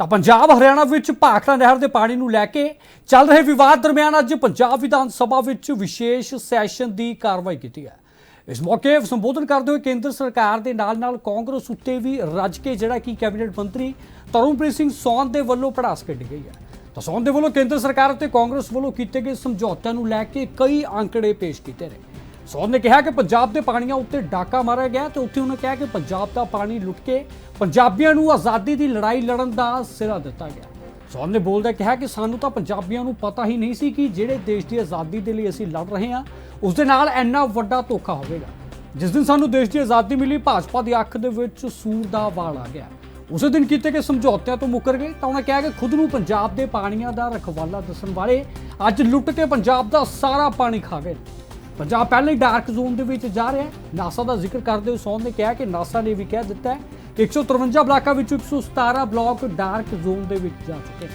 ਤਾਂ ਪੰਜਾਬ, ਹਰਿਆਣਾ ਵਿੱਚ ਭਾਖੜਾ ਨਹਿਰ ਦੇ ਪਾਣੀ ਨੂੰ ਲੈ ਕੇ ਚੱਲ ਰਹੇ ਵਿਵਾਦ ਦਰਮਿਆਨ ਅੱਜ ਪੰਜਾਬ ਵਿਧਾਨ ਸਭਾ ਵਿੱਚ ਵਿਸ਼ੇਸ਼ ਸੈਸ਼ਨ ਦੀ ਕਾਰਵਾਈ ਕੀਤੀ ਹੈ। ਇਸ ਮੌਕੇ ਸੰਬੋਧਨ ਕਰਦੇ ਹੋਏ ਕੇਂਦਰ ਸਰਕਾਰ ਦੇ ਨਾਲ-ਨਾਲ ਕਾਂਗਰਸ ਉੱਤੇ ਵੀ ਰੱਜ ਕੇ ਜਿਹੜਾ ਕਿ ਕੈਬਨਿਟ ਮੰਤਰੀ ਤਰੁਣਪ੍ਰੀਤ ਸਿੰਘ ਸੌਨ ਦੇ ਵੱਲੋਂ ਪੜਾਸ ਕੱਢੀ ਗਈ ਹੈ। ਤਾਂ ਸੌਨ ਦੇ ਵੱਲੋਂ ਕੇਂਦਰ ਸਰਕਾਰ ਅਤੇ ਕਾਂਗਰਸ ਵੱਲੋਂ ਕੀਤੇ ਗਏ ਸਮਝੌਤਿਆਂ ਨੂੰ ਲੈ ਕੇ ਕਈ ਅੰਕੜੇ ਪੇਸ਼ ਕੀਤੇ ਨੇ। ਸੌਨ ਨੇ ਕਿਹਾ ਕਿ ਪੰਜਾਬ ਦੇ ਪਾਣੀਆਂ ਉੱਤੇ ਡਾਕਾ ਮਾਰਿਆ ਗਿਆ ਤੇ ਉੱਥੇ ਉਹਨਾਂ ਕਿਹਾ ਕਿ ਪੰਜਾਬ ਦਾ ਪਾਣੀ ਲੁੱਟ ਕੇ ਪੰਜਾਬੀਆਂ ਨੂੰ ਆਜ਼ਾਦੀ ਦੀ ਲੜਾਈ ਲੜਨ ਦਾ ਸਿਰਾ ਦਿੱਤਾ ਗਿਆ। ਸੌਨ ਨੇ ਬੋਲਦਾ ਕਿਹਾ ਕਿ ਸਾਨੂੰ ਤਾਂ ਪੰਜਾਬੀਆਂ ਨੂੰ ਪਤਾ ਹੀ ਨਹੀਂ ਸੀ ਕਿ ਜਿਹੜੇ ਦੇਸ਼ ਦੀ ਆਜ਼ਾਦੀ ਦੇ ਲਈ ਅਸੀਂ ਲੜ ਰਹੇ ਹਾਂ, ਉਸ ਦੇ ਨਾਲ ਇੰਨਾ ਵੱਡਾ ਧੋਖਾ ਹੋਵੇਗਾ। ਜਿਸ ਦਿਨ ਸਾਨੂੰ ਦੇਸ਼ ਦੀ ਆਜ਼ਾਦੀ ਮਿਲੀ, ਭਾਜਪਾ ਦੀ ਅੱਖ ਦੇ ਵਿੱਚ ਸੂਰ ਦਾ ਵਾਲ ਆ ਗਿਆ। ਉਸੇ ਦਿਨ ਕੀਤੇ ਗਏ ਸਮਝੌਤਿਆਂ ਤੋਂ ਮੁੱਕਰ ਗਏ ਤਾਂ ਉਹਨਾਂ ਕਿਹਾ ਕਿ ਖੁਦ ਨੂੰ ਪੰਜਾਬ ਦੇ ਪਾਣੀਆਂ ਦਾ ਰਖਵਾਲਾ ਦੱਸਣ ਵਾਲੇ ਅੱਜ ਲੁੱਟ ਕੇ ਪੰਜਾਬ ਦਾ ਸਾਰਾ ਪਾਣੀ ਖਾ ਗਏ। ਪੰਜਾਬ ਪਹਿਲਾਂ ਹੀ ਡਾਰਕ ਜ਼ੋਨ ਦੇ ਵਿੱਚ ਜਾ ਰਿਹਾ ਹੈ। ਨਾਸਾ ਦਾ ਜ਼ਿਕਰ ਕਰਦੇ ਹੋਏ ਸੌਨ ਨੇ ਕਿਹਾ ਕਿ ਨਾਸਾ ਨੇ ਵੀ ਕਹਿ ਦਿੱਤਾ ਹੈ ਕਿ 153 ਬਲਾਕਾਂ ਵਿੱਚੋਂ 117 ਬਲਾਕ ਡਾਰਕ ਜ਼ੋਨ ਦੇ ਵਿੱਚ ਜਾ ਚੁੱਕੇ ਨੇ।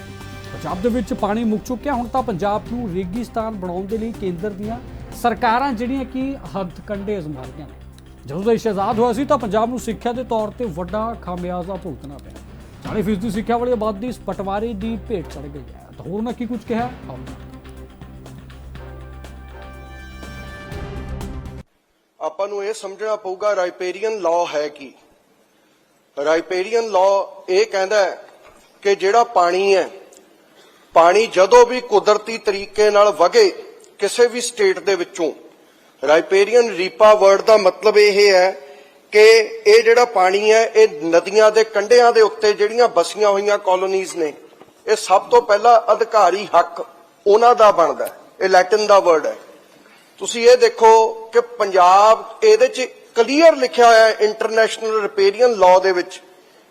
ਪੰਜਾਬ ਦੇ ਵਿੱਚ ਪਾਣੀ ਮੁੱਕ ਚੁੱਕਿਆ, ਹੁਣ ਤਾਂ ਪੰਜਾਬ ਨੂੰ ਰੇਗਿਸਤਾਨ ਬਣਾਉਣ ਦੇ ਲਈ ਕੇਂਦਰ ਦੀਆਂ ਸਰਕਾਰਾਂ ਜਿਹੜੀਆਂ ਕਿ ਹੱਥ ਕੰਡੇ ਅਜ਼ਮਾ ਰਹੀਆਂ ਨੇ। ਜਦੋਂ ਦੇਸ਼ ਆਜ਼ਾਦ ਹੋਇਆ ਸੀ ਤਾਂ ਪੰਜਾਬ ਨੂੰ ਸਿੱਖਿਆ ਦੇ ਤੌਰ ਤੇ ਵੱਡਾ ਖਾਮਿਆਜ਼ਾ ਭੁਗਤਣਾ ਪਿਆ। 40% ਸਿੱਖਿਆ ਵਾਲੀ ਆਬਾਦੀ ਇਸ ਪਟਵਾਰੀ ਦੀ ਭੇਟ ਚੜ ਗਈ ਹੈ। ਤਾਂ ਹੋਰ ਨਾ ਕੀ ਕੁਝ ਕਿਹਾ? ਆਓ ਆਪਾਂ ਨੂੰ ਇਹ ਸਮਝਣਾ ਪਊਗਾ ਰਾਈਪੇਰੀਅਨ ਲਾਅ ਹੈ ਕੀ। ਰਾਈਪੇਰੀਅਨ ਲਾਅ ਇਹ ਕਹਿੰਦਾ ਕਿ ਜਿਹੜਾ ਪਾਣੀ ਹੈ, ਪਾਣੀ ਜਦੋਂ ਵੀ ਕੁਦਰਤੀ ਤਰੀਕੇ ਨਾਲ ਵਗੇ ਕਿਸੇ ਵੀ ਸਟੇਟ ਦੇ ਵਿੱਚੋਂ ਰਾਈਪੇਰੀਅਨ ਰੀਪਾ ਵਰਡ ਦਾ ਮਤਲਬ ਇਹ ਹੈ ਕਿ ਇਹ ਜਿਹੜਾ ਪਾਣੀ ਹੈ, ਇਹ ਨਦੀਆਂ ਦੇ ਕੰਢਿਆਂ ਦੇ ਉੱਤੇ ਜਿਹੜੀਆਂ ਬਸੀਆਂ ਹੋਈਆਂ ਕਾਲੋਨੀਜ਼ ਨੇ, ਇਹ ਸਭ ਤੋਂ ਪਹਿਲਾਂ ਅਧਿਕਾਰੀ ਹੱਕ ਉਹਨਾਂ ਦਾ ਬਣਦਾ ਇਹ ਲੈਟਿਨ ਦਾ ਵਰਡ ਹੈ। ਤੁਸੀਂ ਇਹ ਦੇਖੋ ਕਿ ਪੰਜਾਬ ਇਹਦੇ ਚ ਕਲੀਅਰ ਲਿਖਿਆ ਹੋਇਆ ਹੈ ਇੰਟਰਨੈਸ਼ਨਲ ਰਿਪੇਰੀਅਨ ਲਾਅ ਦੇ ਵਿੱਚ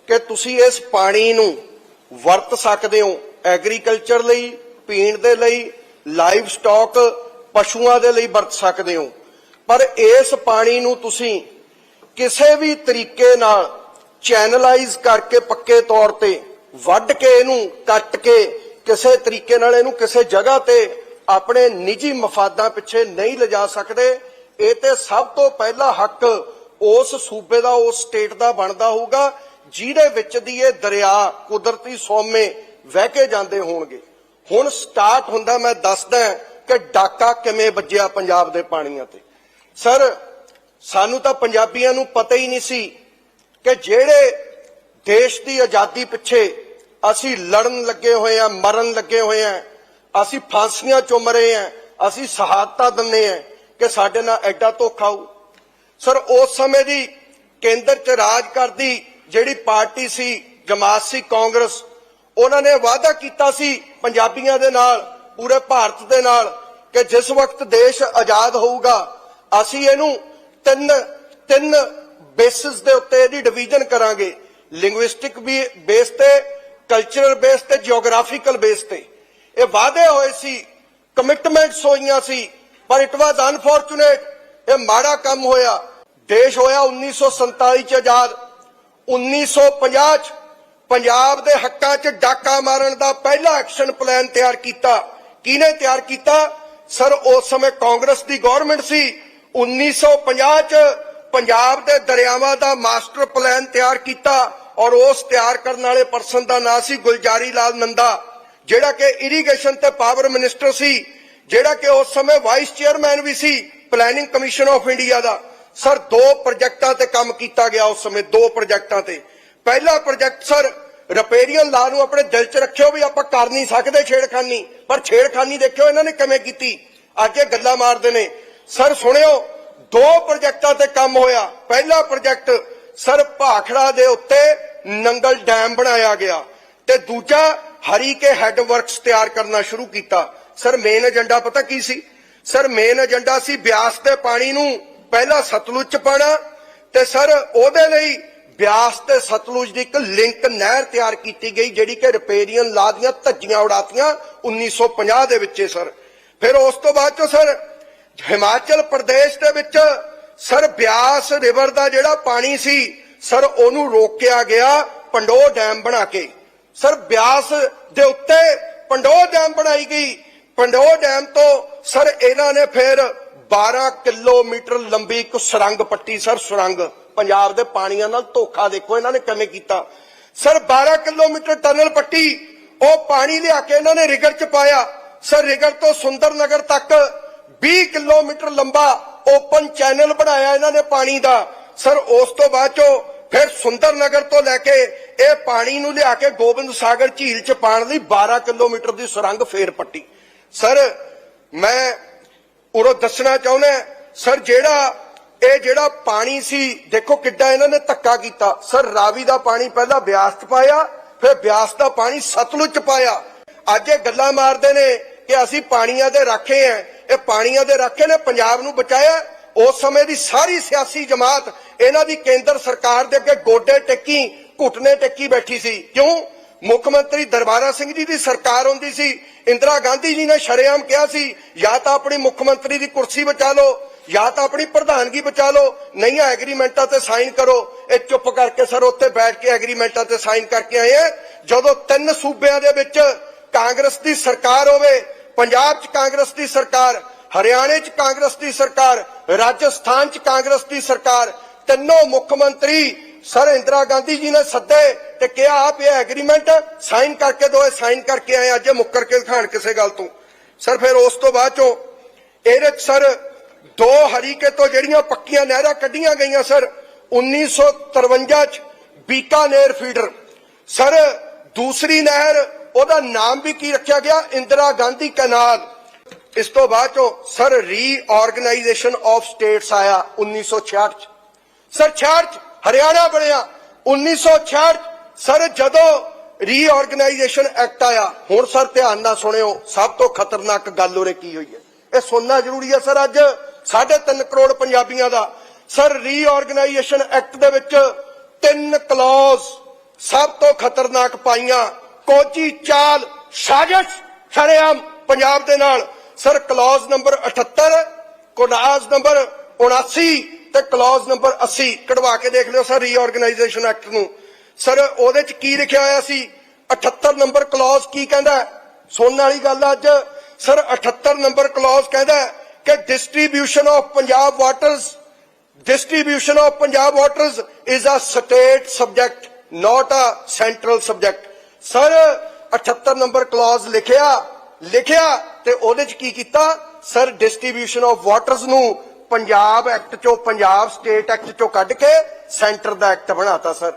ਕਿ ਤੁਸੀਂ ਇਸ ਪਾਣੀ ਨੂੰ ਵਰਤ ਸਕਦੇ ਹੋ ਐਗਰੀਕਲਚਰ ਲਈ, ਪੀਣ ਦੇ ਲਈ ਲਾਈਵ ਸਟਾਕ ਪਸ਼ੂਆਂ ਦੇ ਲਈ ਵਰਤ ਸਕਦੇ ਹੋ। ਪਰ ਇਸ ਪਾਣੀ ਨੂੰ ਤੁਸੀਂ ਕਿਸੇ ਵੀ ਤਰੀਕੇ ਨਾਲ ਚੈਨਲਾਈਜ਼ ਕਰਕੇ ਪੱਕੇ ਤੌਰ ਤੇ ਵੱਢ ਕੇ ਇਹਨੂੰ ਕੱਟ ਕੇ ਕਿਸੇ ਤਰੀਕੇ ਨਾਲ ਇਹਨੂੰ ਕਿਸੇ ਜਗ੍ਹਾ ਤੇ ਆਪਣੇ ਨਿੱਜੀ ਮਫਾਦਾਂ ਪਿੱਛੇ ਨਹੀਂ ਲਿਜਾ ਸਕਦੇ। ਇਹ ਤੇ ਸਭ ਤੋਂ ਪਹਿਲਾ ਹੱਕ ਉਸ ਸੂਬੇ ਦਾ, ਉਸ ਸਟੇਟ ਦਾ ਬਣਦਾ ਹੋਊਗਾ, ਜਿਹਦੇ ਵਿੱਚ ਦੀ ਇਹ ਦਰਿਆ ਕੁਦਰਤੀ ਸੋਮੇ ਵਹਿ ਕੇ ਜਾਂਦੇ ਹੋਣਗੇ। ਹੁਣ ਸਟਾਰਟ ਹੁੰਦਾ, ਮੈਂ ਦੱਸਦਾ ਕਿ ਡਾਕਾ ਕਿਵੇਂ ਵੱਜਿਆ ਪੰਜਾਬ ਦੇ ਪਾਣੀਆਂ ਤੇ। ਸਰ, ਸਾਨੂੰ ਤਾਂ ਪੰਜਾਬੀਆਂ ਨੂੰ ਪਤਾ ਹੀ ਨਹੀਂ ਸੀ ਕਿ ਜਿਹੜੇ ਦੇਸ਼ ਦੀ ਆਜ਼ਾਦੀ ਪਿੱਛੇ ਅਸੀਂ ਲੜਨ ਲੱਗੇ ਹੋਏ ਆ ਮਰਨ ਲੱਗੇ ਹੋਏ ਆ ਅਸੀਂ ਫਾਂਸੀਆਂ ਚੁੰਮ ਰਹੇ ਆ। ਅਸੀਂ ਸ਼ਹਾਦਤਾਂ ਦਿੰਨੇ ਆ ਕਿ ਸਾਡੇ ਨਾਲ ਐਡਾ ਧੋਖਾ ਹੋਊ। ਸਰ, ਉਸ ਸਮੇਂ ਦੀ ਕੇਂਦਰ 'ਚ ਰਾਜ ਕਰਦੀ ਜਿਹੜੀ ਪਾਰਟੀ ਸੀ, ਜਮਾਤ ਸੀ ਕਾਂਗਰਸ, ਉਹਨਾਂ ਨੇ ਵਾਅਦਾ ਕੀਤਾ ਸੀ ਪੰਜਾਬੀਆਂ ਦੇ ਨਾਲ, ਪੂਰੇ ਭਾਰਤ ਦੇ ਨਾਲ, ਕਿ ਜਿਸ ਵਕਤ ਦੇਸ਼ ਆਜ਼ਾਦ ਹੋਊਗਾ, ਅਸੀਂ ਇਹਨੂੰ ਤਿੰਨ ਤਿੰਨ ਬੇਸਿਸ ਦੇ ਉੱਤੇ ਇਹਦੀ ਡਿਵੀਜ਼ਨ ਕਰਾਂਗੇ। ਲਿੰਗੁਇਸਟਿਕ ਵੀ ਬੇਸ ਤੇ ਕਲਚਰਲ ਬੇਸ ਤੇ ਜੀਓਗ੍ਰਾਫੀਕਲ ਬੇਸ ਤੇ। ਇਹ ਵਾਅਦੇ ਹੋਏ ਸੀ ਕਮਿਟਮੈਂਟਸ ਹੋਈਆਂ ਸੀ, ਪਰ ਇਟ ਵਾਸ ਅਨਫੋਰਚੂਨੇਟ ਇਹ ਮਾੜਾ ਕੰਮ ਹੋਇਆ। ਦੇਸ਼ ਹੋਇਆ 1947 ਚ ਆਜ਼ਾਦ। 1950 ਚ ਪੰਜਾਬ ਦੇ ਹੱਕਾਂ 'ਚ ਡਾਕਾ ਮਾਰਨ ਦਾ ਪਹਿਲਾ ਐਕਸ਼ਨ ਪਲਾਨ ਤਿਆਰ ਕੀਤਾ। ਕਿਹਨੇ ਤਿਆਰ ਕੀਤਾ? ਸਰ, ਉਸ ਸਮੇਂ ਕਾਂਗਰਸ ਦੀ ਗਵਰਨਮੈਂਟ ਸੀ। 1950 ਚ ਪੰਜਾਬ ਦੇ ਦਰਿਆਵਾਂ ਦਾ ਮਾਸਟਰ ਪਲਾਨ ਤਿਆਰ ਕੀਤਾ ਔਰ ਉਸ ਤਿਆਰ ਕਰਨ ਵਾਲੇ ਪਰਸਨ ਦਾ ਨਾਂ ਸੀ ਗੁਲਜਾਰੀ ਲਾਲ ਨੰਦਾ। ਜਿਹੜਾ ਕਿ ਇਰੀਗੇਸ਼ਨ ਤੇ ਪਾਵਰ ਮਿਨਿਸਟਰ ਸੀ, ਜਿਹੜਾ ਕਿ ਉਸ ਸਮੇਂ ਵਾਈਸ ਚੇਅਰਮੈਨ ਵੀ ਸੀ ਪਲੈਨਿੰਗ ਕਮਿਸ਼ਨ ਆਫ ਇੰਡੀਆ ਦਾ। ਸਰ ਦੋ ਪ੍ਰੋਜੈਕਟਾਂ ਤੇ ਕੰਮ ਕੀਤਾ ਗਿਆ ਉਸ ਸਮੇਂ, ਦੋ ਪ੍ਰੋਜੈਕਟਾਂ ਤੇ। ਪਹਿਲਾ ਪ੍ਰੋਜੈਕਟ ਸਰ ਰਿਪੇਰੀਅਨ ਲਾ ਨੂੰ ਆਪਣੇ ਦਿਲ 'ਚ ਰੱਖਿਓ ਵੀ ਆਪਾਂ ਕਰ ਨਹੀਂ ਸਕਦੇ ਛੇੜਖਾਨੀ, ਪਰ ਛੇੜਖਾਨੀ ਦੇਖਿਓ ਇਹਨਾਂ ਨੇ ਕਿਵੇਂ ਕੀਤੀ। ਅੱਜ ਇਹ ਗੱਲਾਂ ਮਾਰਦੇ ਨੇ। ਸਰ ਸੁਣਿਓ, ਦੋ ਪ੍ਰੋਜੈਕਟਾਂ ਤੇ ਕੰਮ ਹੋਇਆ। ਪਹਿਲਾ ਪ੍ਰੋਜੈਕਟ ਸਰ ਭਾਖੜਾ ਦੇ ਉੱਤੇ ਨੰਗਲ ਡੈਮ ਬਣਾਇਆ ਗਿਆ। ਤੇ ਦੂਜਾ ਹਰੀ ਕੇ ਹੈੱਡ ਵਰਕਸ ਤਿਆਰ ਕਰਨਾ ਸ਼ੁਰੂ ਕੀਤਾ। ਸਰ ਮੇਨ ਏਜੰਡਾ ਪਤਾ ਕੀ ਸੀ? ਸਰ ਮੇਨ ਏਜੰਡਾ ਸੀ ਬਿਆਸ ਦੇ ਪਾਣੀ ਨੂੰ ਪਹਿਲਾਂ ਸਤਲੁਜ ਚ ਪਾਣਾ ਤੇ ਸਰ ਉਹਦੇ ਲਈ ਬਿਆਸ ਤੇ ਸਤਲੁਜ ਦੀ ਇੱਕ ਲਿੰਕ ਨਹਿਰ ਤਿਆਰ ਕੀਤੀ ਗਈ, ਜਿਹੜੀ ਕਿ ਰਿਪੇਰੀਅਨ ਲਾ ਦੀਆਂ ਧੱਜੀਆਂ ਉਡਾਤੀਆਂ 1950 ਦੇ ਵਿੱਚ ਸਰ ਫਿਰ ਉਸ ਤੋਂ ਬਾਅਦ ਚੋਂ ਸਰ ਹਿਮਾਚਲ ਪ੍ਰਦੇਸ਼ ਦੇ ਵਿੱਚ ਸਰ ਬਿਆਸ ਰਿਵਰ ਦਾ ਜਿਹੜਾ ਪਾਣੀ ਸੀ ਸਰ ਉਹਨੂੰ ਰੋਕਿਆ ਗਿਆ ਪੰਡੋ ਡੈਮ ਬਣਾ ਕੇ। ਸਰ ਬਿਆਸ ਦੇ ਉੱਤੇ ਪੰਡੋ ਡੈਮ ਬਣਾਈ ਗਈ। ਪੰਡੋ ਡੈਮ ਤੋਂ ਸਰ ਇਹਨਾਂ ਨੇ ਫਿਰ 12 ਕਿਲੋਮੀਟਰ ਲੰਬੀ ਇੱਕ ਸੁਰੰਗ ਪੱਟੀ ਸਰ, ਸੁਰੰਗ। ਪੰਜਾਬ ਦੇ ਪਾਣੀਆਂ ਨਾਲ ਧੋਖਾ ਦੇਖੋ ਇਹਨਾਂ ਨੇ ਕਿਵੇਂ ਕੀਤਾ। ਸਰ 12 ਕਿਲੋਮੀਟਰ ਟਨਲ ਪੱਟੀ, ਉਹ ਪਾਣੀ ਲਿਆ ਕੇ ਇਹਨਾਂ ਨੇ ਰਿਗਰ ਚ ਪਾਇਆ। ਸਰ ਰਿਗਰ ਤੋਂ ਸੁੰਦਰ ਨਗਰ ਤੱਕ 20 ਕਿਲੋਮੀਟਰ ਲੰਬਾ ਓਪਨ ਚੈਨਲ ਬਣਾਇਆ ਇਹਨਾਂ ਨੇ ਪਾਣੀ ਦਾ। ਸਰ ਉਸ ਤੋਂ ਬਾਅਦ ਚੋਂ ਫਿਰ ਸੁੰਦਰ ਨਗਰ ਤੋਂ ਲੈ ਕੇ ਇਹ ਪਾਣੀ ਨੂੰ ਲਿਆ ਕੇ ਗੋਬਿੰਦ ਸਾਗਰ ਝੀਲ ਚ ਪਾਣ ਲਈ 12 ਕਿਲੋਮੀਟਰ ਦੀ ਸੁਰੰਗ ਫੇਰ ਪੱਟੀ। ਸਰ, ਮੈਂ ਉਰੋਂ ਦੱਸਣਾ ਚਾਹੁੰਦਾ ਸਰ, ਜਿਹੜਾ, ਇਹ ਜਿਹੜਾ ਪਾਣੀ ਸੀ, ਦੇਖੋ ਕਿੱਦਾਂ ਇਹਨਾਂ ਨੇ ਧੱਕਾ ਕੀਤਾ। ਸਰ, ਰਾਵੀ ਦਾ ਪਾਣੀ ਪਹਿਲਾਂ ਬਿਆਸ ਚ ਪਾਇਆ, ਫਿਰ ਬਿਆਸ ਦਾ ਪਾਣੀ ਸਤਲੁਜ ਚ ਪਾਇਆ। ਅੱਜ ਇਹ ਗੱਲਾਂ ਮਾਰਦੇ ਨੇ ਕਿ ਅਸੀਂ ਪਾਣੀਆਂ ਦੇ ਰਾਖੇ ਆ ਇਹ ਪਾਣੀਆਂ ਦੇ ਰਾਖੇ ਨੇ ਪੰਜਾਬ ਨੂੰ ਬਚਾਇਆ। ਉਸ ਸਮੇਂ ਦੀ ਸਾਰੀ ਸਿਆਸੀ ਜਮਾਤ, ਇਹਨਾਂ ਦੀ ਕੇਂਦਰ ਸਰਕਾਰ ਦੇ ਅੱਗੇ ਗੋਡੇ ਟੇਕੀ ਘੁੱਟਨੇ ਟੇਕੀ ਬੈਠੀ ਸੀ। ਕਿਉਂ? ਮੁੱਖ ਮੰਤਰੀ ਦਰਬਾਰਾ ਸਿੰਘ ਜੀ ਦੀ ਸਰਕਾਰ ਹੁੰਦੀ ਸੀ। ਇੰਦਰਾ ਗਾਂਧੀ ਜੀ ਨੇ ਸ਼ਰੇਆਮ ਕਿਹਾ ਸੀ, ਜਾਂ ਤਾਂ ਆਪਣੀ ਮੁੱਖ ਮੰਤਰੀ ਦੀ ਕੁਰਸੀ ਬਚਾ ਲਓ, ਜਾਂ ਤਾਂ ਆਪਣੀ ਪ੍ਰਧਾਨਗੀ ਬਚਾ ਲਓ। ਨਹੀਂ ਆ ਐਗਰੀਮੈਂਟਾਂ ਤੇ ਸਾਈਨ ਕਰੋ। ਇਹ ਚੁੱਪ ਕਰਕੇ ਸਰ ਉੱਥੇ ਬੈਠ ਕੇ ਐਗਰੀਮੈਂਟਾਂ ਤੇ ਸਾਈਨ ਕਰਕੇ ਆਏ ਆ। ਜਦੋਂ ਤਿੰਨ ਸੂਬਿਆਂ ਦੇ ਵਿੱਚ ਕਾਂਗਰਸ ਦੀ ਸਰਕਾਰ ਹੋਵੇ, ਪੰਜਾਬ 'ਚ ਕਾਂਗਰਸ ਦੀ ਸਰਕਾਰ, ਹਰਿਆਣੇ 'ਚ ਕਾਂਗਰਸ ਦੀ ਸਰਕਾਰ, ਰਾਜਸਥਾਨ 'ਚ ਕਾਂਗਰਸ ਦੀ ਸਰਕਾਰ, ਤਿੰਨੋਂ ਮੁੱਖ ਮੰਤਰੀ ਸਰ ਇੰਦਰਾ ਗਾਂਧੀ ਜੀ ਨੇ ਸੱਦੇ ਤੇ ਕਿਹਾ ਆਪ ਇਹ ਐਗਰੀਮੈਂਟ ਸਾਈਨ ਕਰਕੇ ਦੋ, ਇਹ ਸਾਈਨ ਕਰਕੇ ਆਏ ਅੱਜ ਮੁੱਕਰ ਕੇ ਦਿਖਾਣ ਕਿਸੇ ਗੱਲ ਤੋਂ। ਸਰ, ਫਿਰ ਉਸ ਤੋਂ ਬਾਅਦ ਚੋਂ ਇਹਦੇ 'ਚ ਸਰ ਦੋ ਹਰੀਕੇ ਤੋਂ ਜਿਹੜੀਆਂ ਪੱਕੀਆਂ ਨਹਿਰਾਂ ਕੱਢੀਆਂ ਗਈਆਂ ਸਰ 1953 ਚ ਬੀਕਾਨੇਰ ਫੀਡਰ ਸਰ, ਦੂਸਰੀ ਨਹਿਰ, ਉਹਦਾ ਨਾਮ ਵੀ ਕੀ ਰੱਖਿਆ ਗਿਆ? ਇੰਦਰਾ ਗਾਂਧੀ ਕਨਾਲ। ਇਸ ਤੋਂ ਬਾਅਦ ਚੋਂ ਸਰ ਰੀਆਰਗੇਨਾਈਜੇਸ਼ਨ ਆਫ ਸਟੇਟਸ ਆਇਆ 1966 ਚ। ਸਰ 66 ਚ ਹਰਿਆਣਾ ਬਣਿਆ। 1966 ਸਰ ਜਦੋਂ ਰੀਆਰਗੇਨਾਈਜੇਸ਼ਨ ਐਕਟ ਆਇਆ, ਹੁਣ ਸਰ ਧਿਆਨ ਨਾਲ ਸੁਣਿਓ, ਸਭ ਤੋਂ ਖਤਰਨਾਕ ਗੱਲ ਉਰੇ ਕੀ ਹੋਈ ਹੈ? ਇਹ ਸੁਣਨਾ ਜ਼ਰੂਰੀ ਹੈ ਸਰ ਅੱਜ। 3.5 ਕਰੋੜ ਪੰਜਾਬੀਆਂ ਦਾ ਸਰ ਰੀਆਰਗੇਨਾਈਜੇਸ਼ਨ ਐਕਟ ਦੇ ਵਿੱਚ ਤਿੰਨ ਕਲੌਜ਼ ਸਭ ਤੋਂ ਖਤਰਨਾਕ ਪਾਈਆਂ। ਕੋਚੀ, ਚਾਲ, ਸਾਜ਼ਿਸ਼, ਸ਼ਰੇਆਮ ਪੰਜਾਬ ਦੇ ਨਾਲ। Sir clause number 78 clause number 79 ਤੇ ਕਲੌਜ਼ ਨੰਬਰ 80 ਕਢਵਾ ਕੇ ਦੇਖ ਲਿਓ ਸਰ ਰੀਆਰਗੇਨਾਈਜੇਸ਼ਨ ਐਕਟ ਨੂੰ। ਸਰ ਉਹਦੇ ਚ ਕੀ ਲਿਖਿਆ ਹੋਇਆ ਸੀ? 78 ਨੰਬਰ ਕਲੌਜ਼ ਕੀ ਕਹਿੰਦਾ? ਸੁਣਨ ਵਾਲੀ ਗੱਲ ਅੱਜ। ਸਰ 78 ਨੰਬਰ ਕਲੌਜ਼ ਕਹਿੰਦਾ ਕਿ distribution of Punjab waters distribution of Punjab waters is a state subject, not a central subject. Sir 78 number clause ਲਿਖਿਆ ਲਿਖਿਆ ਤੇ ਉਹਦੇ ਚ ਕੀ ਕੀਤਾ? ਸਰ ਡਿਸਟ੍ਰੀਬਿਊਸ਼ਨ ਆਫ ਵਾਟਰਸ ਨੂੰ ਪੰਜਾਬ ਐਕਟ ਚੋਂ ਪੰਜਾਬ ਸਟੇਟ ਐਕਟ ਚੋਂ ਕੱਢ ਕੇ ਸੈਂਟਰ ਦਾ ਐਕਟ ਬਣਾਤਾ ਸਰ।